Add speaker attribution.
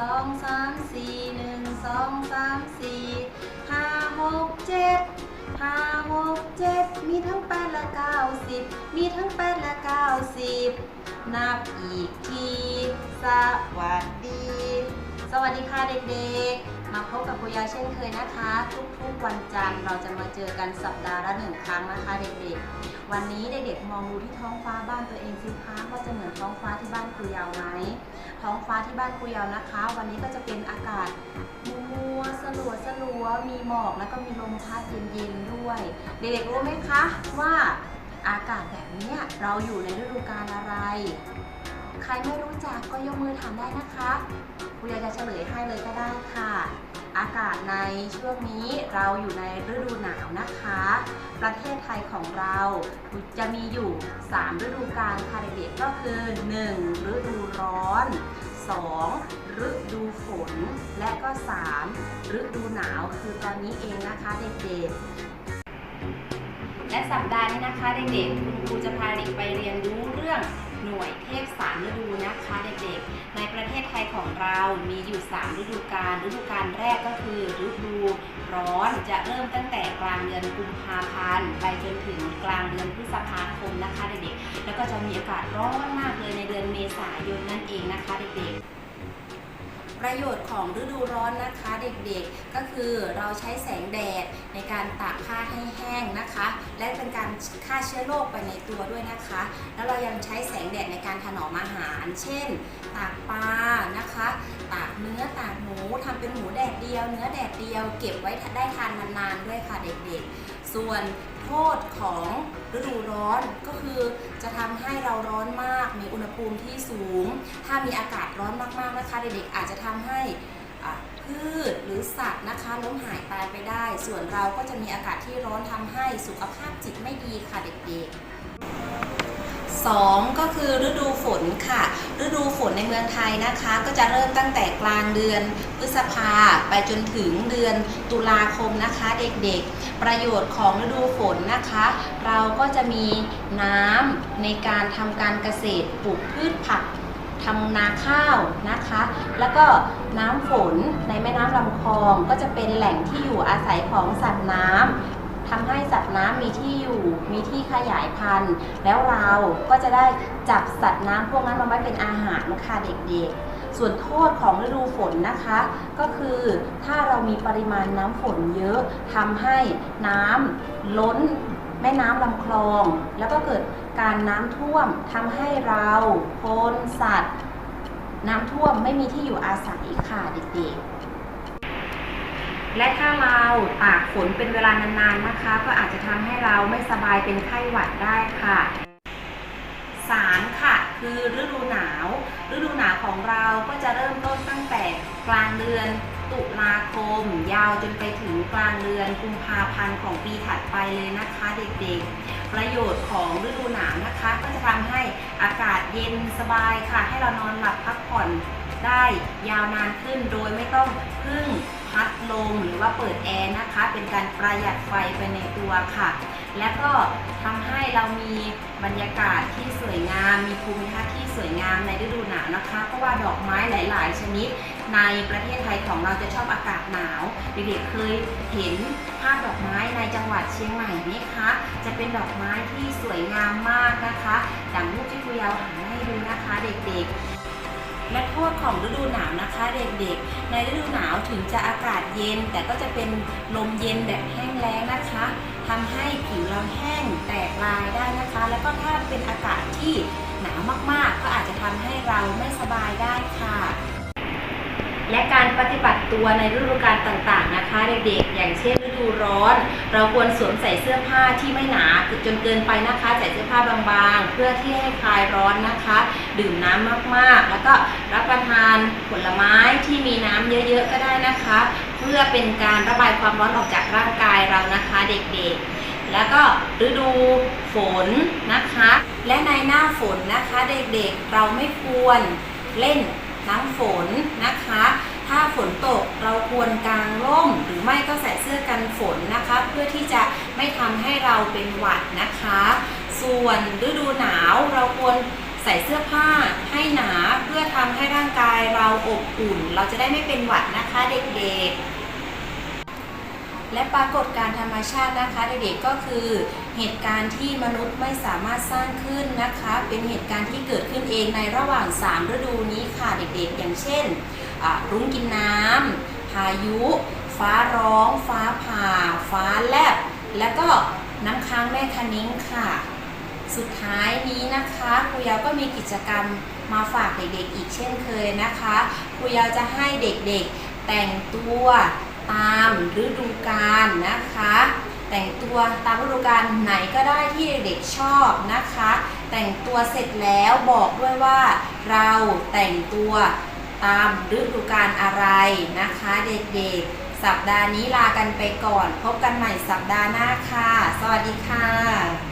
Speaker 1: สองสามสี่หนึ่งสองสามสี่ห้าหกเจ็ดห้าหกเจ็ดมีทั้งแปดและเก้าสิบมีทั้งแปดและเก้าสิบนับอีกที สวัสดี สวัสดีค่ะเด็กๆ มาพบกับครูยาเช่นเคยนะคะ ทุกๆวันจันทร์เราจะมาเจอกันสัปดาห์ละหนึ่งครั้งนะคะเด็กๆ วันนี้เด็กๆมองดูที่ท้องฟ้าบ้านตัวเองสิคะว่าจะเหมือนท้องฟ้าที่บ้านครูยาวไหม ท้องฟ้าที่บ้านครูยาวนะคะ วันนี้ก็จะเป็นอากาศมัวสลัวสลัวมีหมอกแล้วก็มีลมพัดเย็นๆด้วย เด็กๆรู้ไหมคะว่าอากาศแบบนี้เราอยู่ในฤดูกาลอะไร ใครไม่รู้จักก็ยกมือถามได้นะคะครูยาจะเฉลยให้เลยก็ได้ค่ะ อากาศในช่วงนี้เราอยู่ในฤดูหนาวนะคะ ประเทศไทยของเราจะมีอยู่ 3 ฤดูกาลค่ะเด็กๆก็คือ 1. ฤดูร้อน 2. ฤดูฝน และก็ 3. ฤดูหนาวคือตอนนี้เองนะคะเด็กๆ และสัปดาห์นี้นะคะเด็กๆ คุณครูจะพาเด็กไปเรียนรู้เรื่อง หน่วยเทพสามฤดูนะคะเด็กๆ ในประเทศไทยของเรามีอยู่ 3 ฤดูกาลฤดูกาลแรกก็คือฤดูร้อนจะเริ่มตั้งแต่กลางเดือนกุมภาพันธ์ไปจนถึงกลางเดือนพฤษภาคมนะคะเด็กๆ แล้วก็จะมีอากาศร้อนมากเลยในเดือนเมษายนนั่นเองนะคะเด็กๆประโยชน์ของฤดูร้อนนะคะเด็กๆ ก็คือเราใช้แสงแดด การตากผ้าให้แห้งนะคะ และเป็นการฆ่าเชื้อโรคไปในตัวด้วยนะคะ แล้วเรายังใช้แสงแดดในการถนอมอาหาร เช่น ตากปลานะคะ ตากเนื้อตากหมูทำเป็นหมูแดดเดียว เนื้อแดดเดียว เก็บไว้ได้ทานนานๆด้วยค่ะเด็กๆ ส่วนโทษของฤดูร้อนก็คือจะทำให้เราร้อนมากมีอุณหภูมิที่สูง ถ้ามีอากาศร้อนมากๆนะคะ เด็กๆอาจจะทำให้ พืชหรือสัตว์นะคะล้มหายตายไปได้ ส่วนเราก็จะมีอากาศที่ร้อนทำให้สุขภาพจิตไม่ดีค่ะเด็กๆ2ก็คือฤดูฝนค่ะ ฤดูฝนในเมืองไทยนะคะ ก็จะเริ่มตั้งแต่กลางเดือนพฤษภาไปจนถึงเดือนตุลาคมนะคะเด็กๆ ประโยชน์ของฤดูฝนนะคะ เราก็จะมีน้ำในการทำการเกษตรปลูกพืชผักทำนาข้าวนะคะ แล้วก็น้ำฝนในแม่น้ำลำคลองก็จะเป็นแหล่งที่อยู่อาศัยของสัตว์น้ำทำให้สัตว์น้ำมีที่อยู่มีที่ขยายพันธุ์ แล้วเราก็จะได้จับสัตว์น้ำพวกนั้นมาไว้เป็นอาหารค่ะเด็กๆส่วนโทษของฤดูฝนนะคะ ก็คือถ้าเรามีปริมาณน้ำฝนเยอะทำให้น้ำล้นแม่น้ำลำคลอง แล้วก็เกิดการน้ำท่วมทำให้เราคนสัตว์ น้ำท่วมไม่มีที่อยู่อาศัยค่ะเด็กๆ และถ้าเราตากฝนเป็นเวลานานๆนะคะ ก็อาจจะทำให้เราไม่สบายเป็นไข้หวัดได้ค่ะสามค่ะ คือฤดูหนาว ฤดูหนาวของเราก็จะเริ่มต้นตั้งแต่กลางเดือน ตุลาคม ยาวจนไปถึงกลางเดือนกุมภาพันธ์ของปีถัดไปเลยนะคะเด็กๆ ประโยชน์ของฤดูหนาวนะคะ ก็จะทำให้อากาศเย็นสบายค่ะ ให้เรานอนหลับพักผ่อนได้ยาวนานขึ้นโดยไม่ต้องพึ่งพัดลมหรือว่าเปิดแอร์นะคะ เป็นการประหยัดไฟไปในตัวค่ะ และก็ทำให้เรามีบรรยากาศที่สวยงาม มีภูมิทัศน์ที่สวยงามในฤดูหนาวนะคะ เพราะว่าดอกไม้หลาย ๆ ชนิด ในประเทศไทยของเราจะชอบอากาศหนาวเด็กๆเคยเห็นภาพดอกไม้ในจังหวัดเชียงใหม่ไหมคะ จะเป็นดอกไม้ที่สวยงามมากนะคะดังรูปที่ครูยาวหาให้ดูนะคะเด็กๆและโทษของฤดูหนาวนะคะเด็กๆ ในฤดูหนาวถึงจะอากาศเย็น แต่ก็จะเป็นลมเย็นแบบแห้งแล้งนะคะ ทำให้ผิวเราแห้งแตกลายได้นะคะ แล้วก็ถ้าเป็นอากาศที่หนาวมากๆ ก็อาจจะทำให้เราไม่สบายได้ค่ะ และการปฏิบัติตัวในฤดูกาลต่างๆนะคะเด็กๆอย่างเช่นฤดูร้อน เราควรสวมใส่เสื้อผ้าที่ไม่หนาจนเกินไปนะคะ ใส่เสื้อผ้าบางๆ เพื่อที่ให้คลายร้อนนะคะ ดื่มน้ำมากๆ แล้วก็รับประทานผลไม้ที่มีน้ำเยอะๆก็ได้นะคะ เพื่อเป็นการระบายความร้อนออกจากร่างกายเรานะคะเด็กๆแล้วก็ฤดูฝนนะคะ และในหน้าฝนนะคะเด็กๆเราไม่ควรเล่น น้ำฝนนะคะ ถ้าฝนตกเราควรกางร่ม หรือไม่ก็ใส่เสื้อกันฝนนะคะ เพื่อที่จะไม่ทำให้เราเป็นหวัดนะคะ ส่วนฤดูหนาวเราควรใส่เสื้อผ้าให้หนาเพื่อทำให้ร่างกายเราอบอุ่น เราจะได้ไม่เป็นหวัดนะคะเด็กๆและปรากฏการธรรมชาตินะคะเด็กๆก็คือเหตุการณ์ที่มนุษย์ไม่สามารถสร้างขึ้นนะคะ เป็นเหตุการณ์ที่เกิดขึ้นเองในระหว่าง 3 ฤดูนี้ ด็กๆ อย่างเช่น รุ้งกินน้ำพายุ ฟ้าร้อง ฟ้าผ่า ฟ้าแลบ และก็น้ำค้างแม่คะนิ้งค่ะ สุดท้ายนี้นะคะครูยาวก็มีกิจกรรมมาฝากเด็กๆ อีกเช่นเคยนะคะครูยาวจะให้เด็กๆแต่งตัวตามฤดูกาลนะคะ แต่งตัวตามฤดูกาลไหนก็ได้ที่เด็กๆชอบนะคะ แต่งตัวเสร็จแล้วบอกด้วยว่า เราแต่งตัวตามฤดูกาลอะไรนะคะเด็กๆ สัปดาห์นี้ลากันไปก่อน พบกันใหม่สัปดาห์หน้าค่ะ สวัสดีค่ะ